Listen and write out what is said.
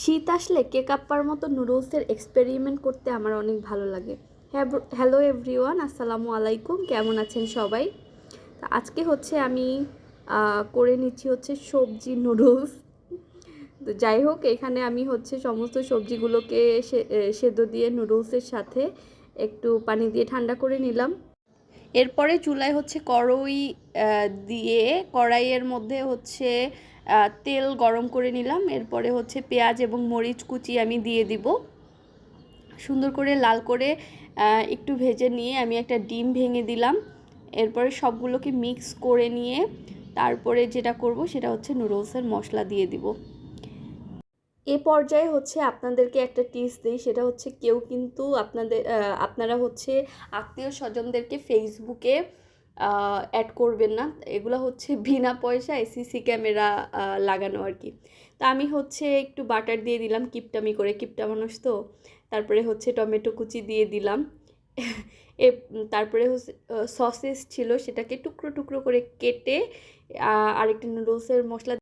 শীত আসলে cake upper মতো নুডলসের এক্সপেরিমেন্ট করতে আমার অনেক ভালো লাগে। হ্যালো এভরিওয়ান আসসালামু আলাইকুম, কেমন আছেন সবাই? তা আজকে হচ্ছে আমি করে নিচ্ছি হচ্ছে সবজি নুডলস। তো যাই হোক, এখানে আমি হচ্ছে সমস্ত সবজিগুলোকে সেদ্ধ দিয়ে নুডলসের সাথে একটু পানি দিয়ে ঠান্ডা করে নিলাম। এরপরে চুলায় হচ্ছে কড়াই দিয়ে কড়াইয়ের মধ্যে হচ্ছে তেল গরম করে নিলাম। এরপরে হচ্ছে পেঁয়াজ এবং মরিচ কুচি আমি দিয়ে দিব। সুন্দর করে লাল করে একটু ভেজে নিয়ে আমি একটা ডিম ভেঙে দিলাম। এরপরে সবগুলোকে মিক্স করে নিয়ে তারপরে যেটা করব সেটা হচ্ছে নুডলসের মশলা দিয়ে দিব। এ পর্যায়ে হচ্ছে আপনাদেরকে একটা টিপস দিই, সেটা হচ্ছে কেউ কিন্তু আপনাদের আপনারা হচ্ছে আত্মীয় স্বজনদেরকে ফেসবুকে অ্যাড করবেন না। এগুলো হচ্ছে বিনা পয়সায় সিসি ক্যামেরা লাগানো আর কি। তা আমি হচ্ছে একটু বাটার দিয়ে দিলাম, কিপটামি করে, কিপটা মানুষ তো। তারপরে হচ্ছে টমেটো কুচি দিয়ে দিলাম। এ, তারপরে হচ্ছে সসেস ছিল, সেটাকে টুকরো টুকরো করে কেটে আরেকটা নুডলসের মশলা